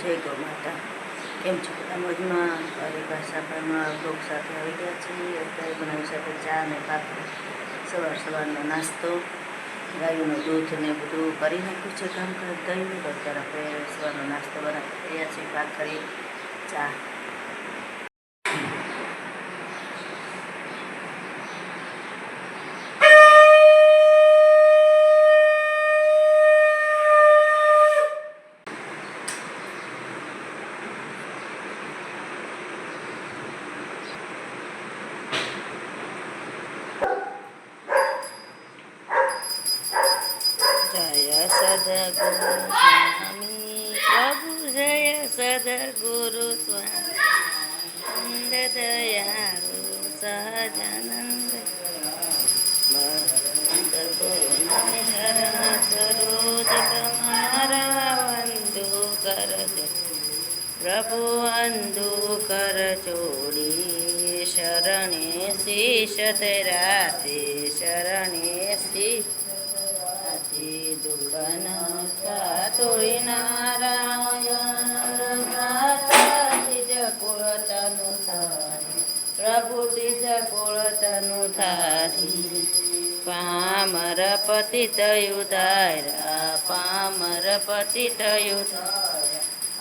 જય ગૌ માતા કેમ છો બધા મોજમાં ફરી પાછા પણ બ્લોગ સાથે આવી ગયા છીએ અત્યારે બનાવી સાથે ચા અને ભાખરી સવાર સવારનો નાસ્તો, ગાયોનું દૂધ ને બધું કરી નાખ્યું છે કામકાજ ગયું તો અત્યારે આપણે સવારનો નાસ્તો બનાવી રહ્યા છીએ, ભાખરી, ચા. સદગુરુ સ્વામી પ્રભુ જય સદગુરુ સ્વામી દયાળુ સહજાનંદ સરોજ તમારા વંદુ કરજો પ્રભુ અંદુ કર ચોડી શરણે શિષ તેરાતે શરણે શીશ થારી પામર પતિ તયુ તારા પામર પતિ તયુ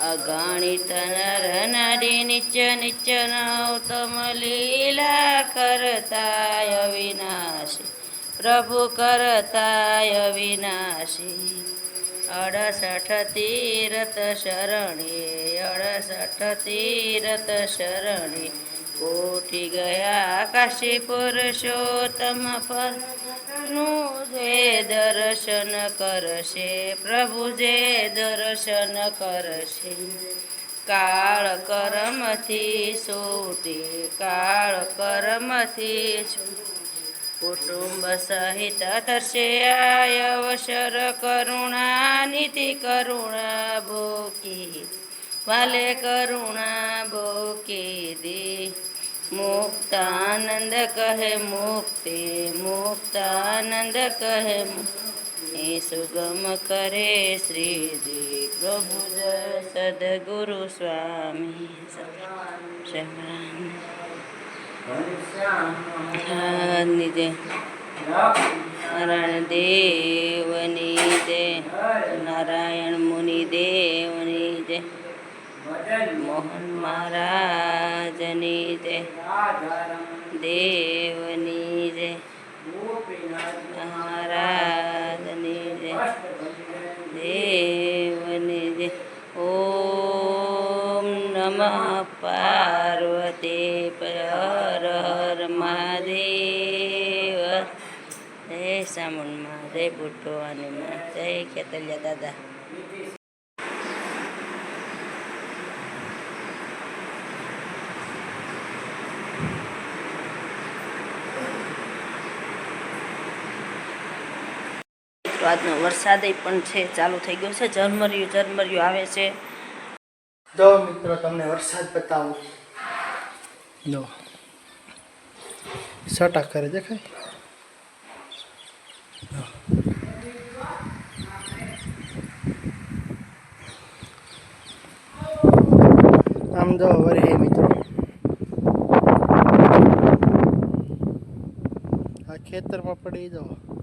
અગણિત નર નારી નીચ નીચ નૌતમ લીલા કરતા વિનાશી પ્રભુ કરતા વિનાશી અડસઠ તીરથ શરણે, અડસઠ તીરથ શરણે. કોઠી ગયા કાશી પુરુષોત્તમ પરનું જે દર્શન કરશે, પ્રભુ જે દર્શન કરશે. કાળ કરમથી છૂટે, કાળ કરમથી છૂટે. કુટુંબ સહિત તરશે અવસર કરુણા નીતિ કરુણા ભોકી ભલે કરુણા ભોકી દે. મુક્તાનંદ કહે મુક્તિ મુક્તાનંદ કહે એ સુગમ કરે શ્રીજી પ્રભુ સદગુરુ સ્વામી નારાયણ દેવની દે નારાયણ મુનિ દેવની મોહન મહારાજની જય દેવની જય મહારાજની જય દેવની જય ઓમ નમઃ પાર્વતી પર હર મહાદેવ જય સામુંડમાં જય બુટ્ટોવાની માં જય ખેતલિયા દાદા આજનો વરસાદ પણ છે, ચાલુ થઈ ગયો છે. ઝરમરિયું ઝરમરિયું આવે છે. જો મિત્રો, તમને વરસાદ બતાવું. જો. સટા કરે દેખાય. આમ જો વરે મિત્રો. આ ખેતરમાં પડી જાઓ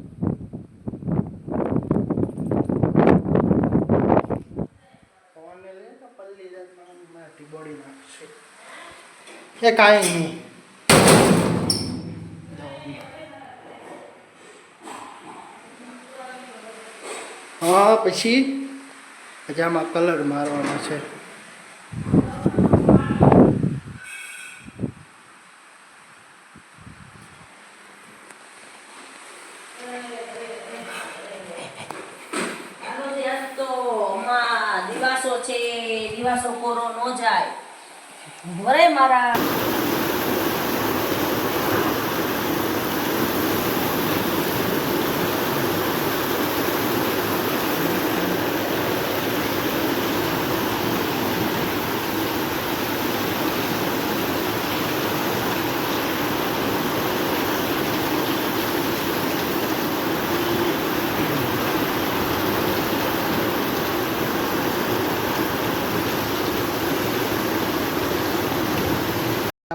એ કાંઈ નહીં. હા પછી? પછી કલર મારવાનો છે.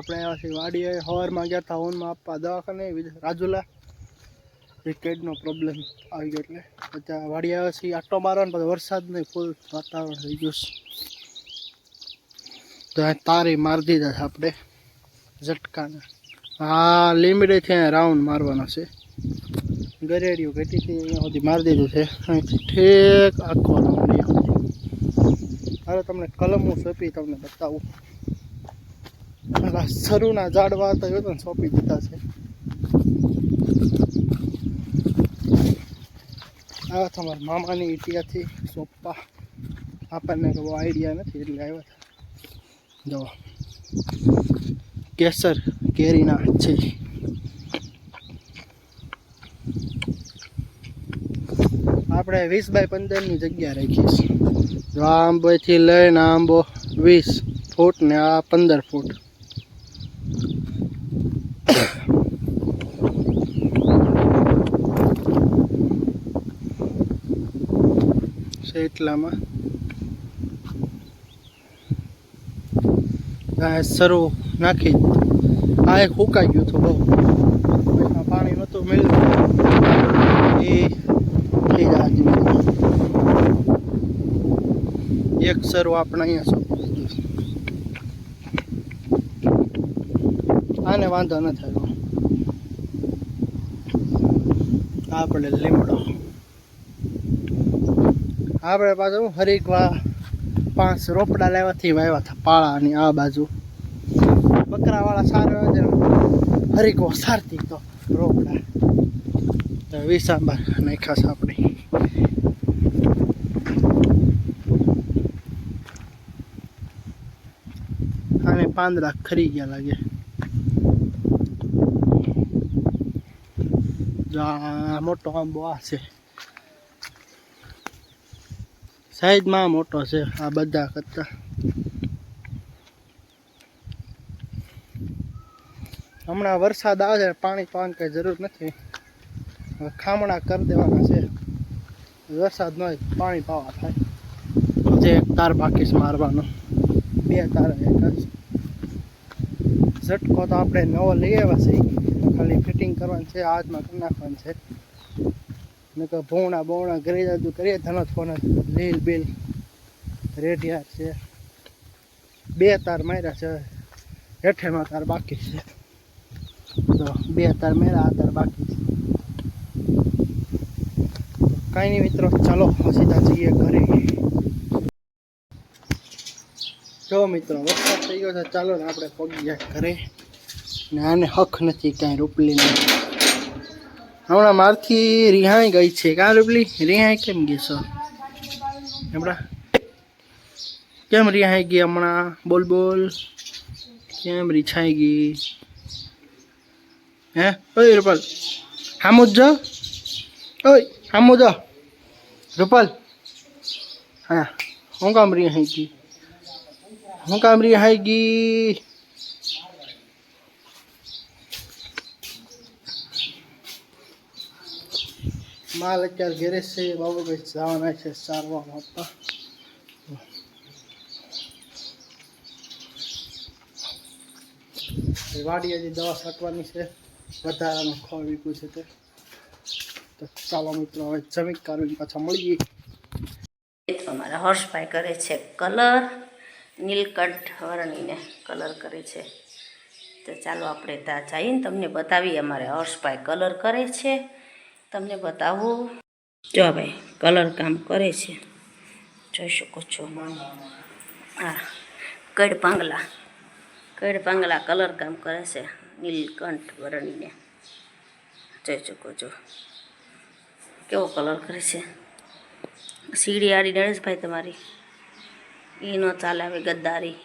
આપણે આવ્યા સવારમાં ગયા હતા હોનમાં આપવા દવાખાને રાજુલા વિકેટનો પ્રોબ્લેમ આવી ગયો એટલે પછી વાડી આવ્યા છીએ. આટો મારવાનો પછી વરસાદ નહીં ફૂલ વાતાવરણ થઈ ગયું તો તારી મારી દીધા છે આપણે ઝટકાના. હા લીમડેથી અહીંયા રાઉન્ડ મારવાનો છે. ગરેડિયું ઘટી હતી, અહીંયા સુધી મારી દીધું છે. અહીંથી ઠેક આખો રાઉન્ડ. હવે તમને કલમો સોંપી તમને બતાવું. સરુના ઝાડવા હતા એ તો સોંપી દીધા છે. આવ્યા હતા મારા મામાની ઇટિયાથી સોંપવા આપણને બહુ આઈડિયા નથી એટલે આવ્યા હતા. જો, કેસર કેરીના છે. આપણે વીસ બાય પંદરની જગ્યા રાખીએ છીએ આંબોથી લઈને આંબો વીસ ફૂટ ને આ પંદર ફૂટ. છે એટલામાં. આ સરું નાખી. આ એક હુકાઈ ગયું હતું બહુ. પાણી નહોતું મળ્યું એ થઈ ધીમે. એક સરો આપણે અહીંયા સોંપી આને વાંધો ન થયો. આપણે લીમડો. આપણે પાછું હરિકવા પાંચ રોપડા લેવાથી વાવ્યા હતા પાળાની આ બાજુ. બકરાવાળા સારા હોય છે હરિકો સારતી તો રોપડા. તો વિસાંબર નાખ્યા છે આપણે. અને પાંદડા ખરી ગયા લાગે. મોટો આંબો આ છે. સાઈઝમાં મોટો છે આ બધા કરતા. હમણાં વરસાદ આવે પાણી પાવાની કઈ જરૂર નથી. ખામણા કરી દેવાના છે. વરસાદ ન હોય પાણી પાવા થાય. જે એક તાર બાકી છે મારવાનો. બે તાર એક ઝટકો તો આપણે નવો લઈ આવ્યા છે ખાલી ફિટિંગ કરવાનું છે, આજમાં કરી નાખવાનું છે. ને કે ભોણા બોણા કરી જાજુ કરીએ ધનો ફોન લીલ બિલ રેડિયાર છે. બે તાર માર્યા છે હેઠેમાં તાર બાકી છે. તો બે તાર મેરા આ તાર બાકી છે. કાંઈ નહીં મિત્રો, ચાલો સીધા જઈએ ઘરે. જો મિત્રો, વરસાદ થઈ ગયો છે, ચાલો ને આપણે પગી જાય ઘરે. ને આને હક નથી કાંઈ રૂપલીને. હમણાં મારથી રિહાઈ ગઈ છે. કાં રૂપલી? રિહાઈ કેમ ગઈ છો? હમણાં? કેમ રિહાઈ ગઈ હમણાં? બોલ બોલ. કેમ રીછાઈ ગઈ? હે? ઓય, રૂપલ. હામો જ ઓય, હામું જ. રૂપલ. હા. હું કામ રિહાઈ ગઈ? હું કામ રિહાઈ ગઈ? માલ અત્યારે ઘેરે છે બાબુ ભાઈ જવાના છે સારવા આપવા વાડી હજી દવા છાંટવાની છે વધારાનું ખોળ વીકું છે તે તો ચાલો મિત્રો હવે જમીક કાઢીને પાછા મળીએ અમારા હર્ષભાઈ કરે છે કલર નીલકંઠ વર્ણીને કલર કરે છે. તો ચાલો આપણે ત્યાં જઈને તમને બતાવીએ અમારે હર્ષભાઈ કલર કરે છે. તમને બતાવું. જો ભાઈ કલર કામ કરે છે. જોઈ શકો છો. હા કડ પાંગલા. કડ પાંગલા કલર કામ કરે છે. નીલકંઠ વરણીને. જોઈ શકો છો. કેવો કલર કરે છે. સીડી આડી નરેશભાઈ તમારી. એ ન ચાલે હવે ગદ્દારી.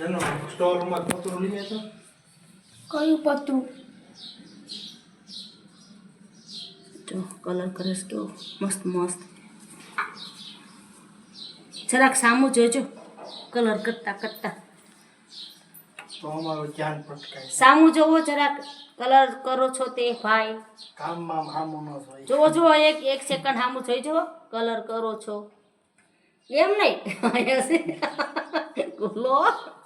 સ્ટોર રૂમમાં પતરું લઈ જતો કયું પતરું? જો કલર કરે કેવો મસ્ત મસ્ત. જરાક સામું જોજો કલર કરતા કરતા. તો અમારું ધ્યાન ભટકાય સામું જોવો જરાક કલર કરો છો તે ભાઈ કામમાં હામું ન જોઈએ જોવો જોવો એક એક સેકન્ડ સામું જોઈ જુઓ કલર કરો છો. એમ નહીં ગુલો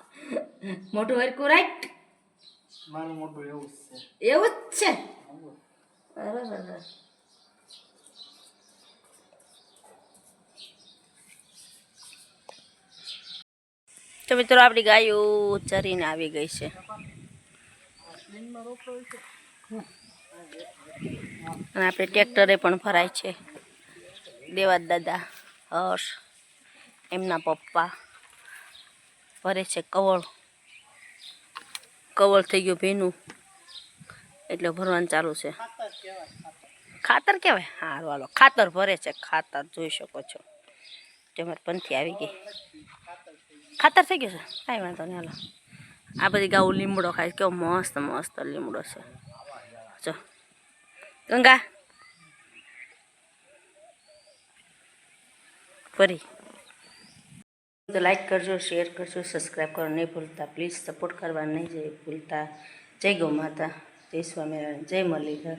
મોટું હરકું રાઈટ મારું મોટું એવું જ છે. એવું જ છે? અરે. તો મિત્રો આપણી ગાયો ચરીને આવી ગઈ છે. અને આપણે ટ્રેક્ટરે પણ ફરાય છે. દેવાદ દાદા હર્ષ એમના પપ્પા ભરે છે કવળ. કવળ થઈ ગયું ભીનું. એટલે ભરવાનું ચાલુ છે. ખાતર કહેવાય? હારું વાલો. ખાતર ભરે છે. ખાતર જોઈ શકો છો. તમારે પંથી આવી ગઈ. ખાતર થઈ ગયું છે? કાંઈ વાંધો નહીં, હાલો. આ બધી ગાઉ લીમડો ખાય કેવો મસ્ત મસ્ત લીમડો છે. જો. ગંગા. ફરી. તો લાઈક કરજો શેર કરજો સબસ્ક્રાઈબ કરવા નહીં ભૂલતા પ્લીઝ સપોર્ટ કરવા નહીં ભૂલતા. જય ગૌ માતા. જય સ્વામિનારાયણ. જય મુરલીધર